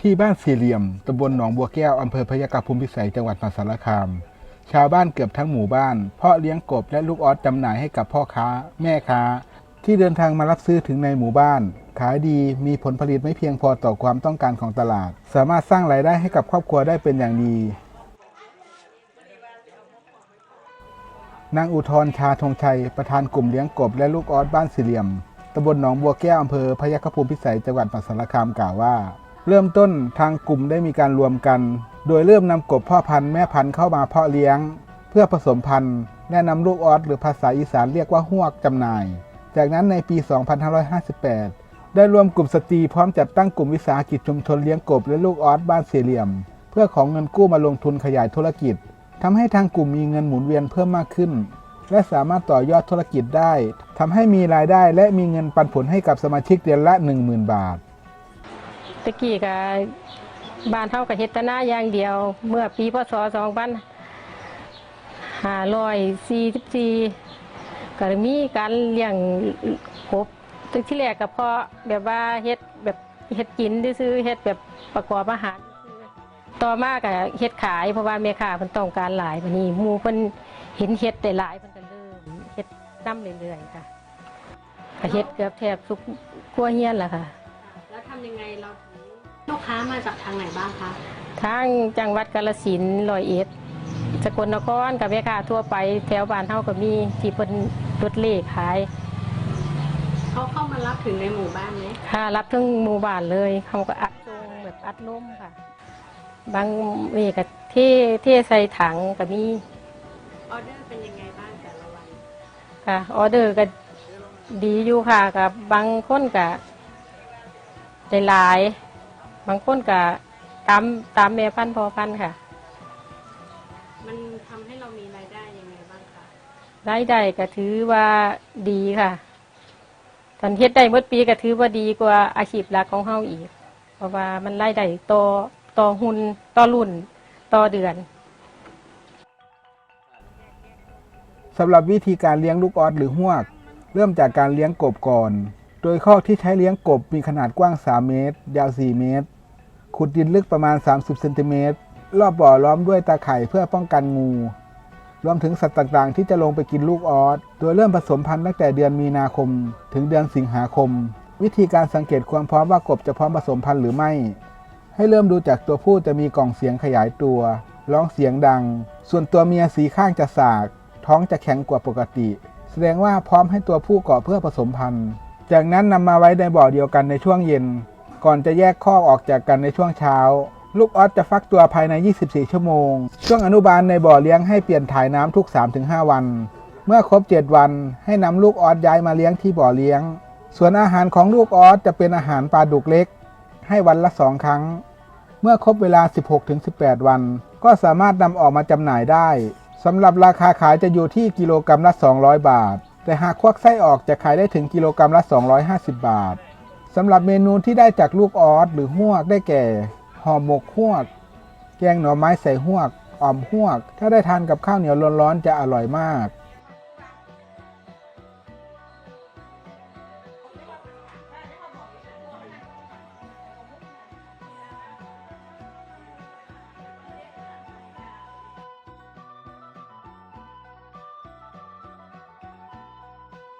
ที่บ้านสี่เหลี่ยมตำบลหนองบัวแก้วอำเภอพยากภูมิพิสัยจังหวัดมหาสารคาม ชาวบ้านเกือบทั้งหมู่บ้าน เพาะเลี้ยงกบและลูกออสจำหน่ายให้กับพ่อค้า แม่ค้า ที่เดินทางมารับซื้อถึงในหมู่บ้าน ขายดีมีผลผลิตไม่เพียงพอต่อความต้องการของตลาด สามารถสร้างรายได้ให้กับครอบครัวได้เป็นอย่างดีนางอุทรชาธงชัย ประธานกลุ่มเลี้ยงกบและลูกออสบ้านสี่เหลี่ยมตำบลหนองบัวแก้วอำเภอพยัคฆภูมิพิสัยจังหวัดมหาสารคามกล่าวว่า เริ่มต้นทางกลุ่มได้มีการรวมกัน โดยเริ่มนำกบพ่อพันธุ์แม่พันธุ์เข้ามาเพาะเลี้ยง เพื่อผสมพันธุ์และนำลูกออสหรือภาษาอีสานเรียกว่าหวกจำหน่าย จากนั้นในปี 2558 ได้รวมกลุ่มสตรีพร้อมจัดตั้งกลุ่มวิสาหกิจชุมชนเลี้ยงกบและลูกออสบ้านสี่เหลี่ยม เพื่อของเงินกู้มาลงทุนขยายธุรกิจทำให้ทางกลุ่มมีเงินหมุนเวียนเพิ่มมากขึ้น และสามารถต่อยอดธุรกิจได้ทำให้มีรายได้และมีเงินปันผลให้กับสมาชิกเดือนละ 10,000 บาท ตะกี้ก็บ้านเฮาก็เฮตนาอย่างเดียว เมื่อปีพศ2544ก็มีการเลี้ยงกบตึกที่แรกก็เพาะแบบว่าเฮ็ดแบบเฮ็ดกินซื่อเฮ็ดแบบประกอบอาหาร ต่อมาก็เฮ็ดขายเพราะว่าแม่ค้าเพิ่นต้องการหลายบัดนี้หมู่เพิ่นเห็นเฮ็ดได้หลายเพิ่นก็เริ่มเฮ็ดนำเรื่อยๆค่ะก็เฮ็ดเกือบแทบทุกครัวเรือนล่ะค่ะ แล้วทำยังไงเราถึง ลูกค้ามาจากทางไหนบ้างคะทางจังหวัดกาฬสินธุ์ร้อยเอ็ดสกลนครกับแม่ค้าทั่วไปแถวบ้านเฮาก็มีที่เพิ่นรถเลขขายเขาเข้ามารับถึงในหมู่บ้านไหมค่ารับทั้งหมู่บ้านเลยเขาก็อัดทรงแบบอัดนมค่ะ บางนี่ก็เทเทใส่ถังก็มีออเดอร์เป็นยังไงบ้างแต่ละวันค่ะออเดอร์ก็ดีอยู่ค่ะกับบางคนก็ได้หลาย บางคนก็ตามตามแม่พันธุ์พอพันธุ์ค่ะ มันทำให้เรามีรายได้ยังไงบ้างคะรายได้ก็ถือว่าดีค่ะตอนเฮ็ดได้เมื่อปีก็ถือว่าดีกว่าอาชีพหลักของเฮาอีก เพราะว่ามันรายได้ต่อต่อหุ่นต่อรุ่นต่อเดือน สำหรับวิธีการเลี้ยงลูกออสหรือหวก เริ่มจากการเลี้ยงกบก่อน โดยคอกที่ใช้เลี้ยงกบมีขนาดกว้าง 3 เมตร ยาว 4 เมตร ขุดดินลึกประมาณ 30เซนติเมตรรอบบ่อล้อมด้วยตาข่ายเพื่อป้องกันงู รวมถึงสัตว์ต่างๆ ที่จะลงไปกินลูกออสโดยเริ่มผสมพันธุ์ตั้งแต่เดือนมีนาคม ถึงเดือนสิงหาคม วิธีการสังเกตความพร้อมว่ากบจะพร้อมผสมพันธุ์หรือไม่ ให้เริ่มดูจากตัวผู้จะมีกล่องเสียงขยายตัวร้องเสียงดัง ส่วนตัวเมียสีข้างจะสาก ท้องจะแข็งกว่าปกติ แสดงว่าพร้อมให้ตัวผู้เกาะเพื่อผสมพันธุ์ จากนั้นนำมาไว้ในบ่อเดียวกันในช่วงเย็น ก่อนจะแยกคอกออกจากกันในช่วงเช้า ลูกออสจะฟักตัวภายใน 24 ชั่วโมง ช่วงอนุบาลในบ่อเลี้ยงให้เปลี่ยนถ่ายน้ำทุก 3-5 วัน เมื่อครบ 7 วันให้นำลูกออสย้ายมาเลี้ยงที่บ่อเลี้ยง ส่วนอาหารของลูกออสจะเป็นอาหารปลาดุกเล็ก ให้วันละ2ครั้ง เมื่อครบเวลา 16-18 วัน ก็สามารถนำออกมาจำหน่ายได้สำหรับราคาขายจะอยู่ที่กิโลกรรัมละ 200 บาท แต่หากควักไส้ออกจะขายได้ถึงกิโลกรรัมละ 250 บาท สำหรับเมนูที่ได้จากลูกออสหรือหวกได้แก่ห่อหมกหวก แกงหน่อไม้ใส่หวกอ่อมหวก ถ้าได้ทานกับข้าวเหนียวร้อนๆจะอร่อยมาก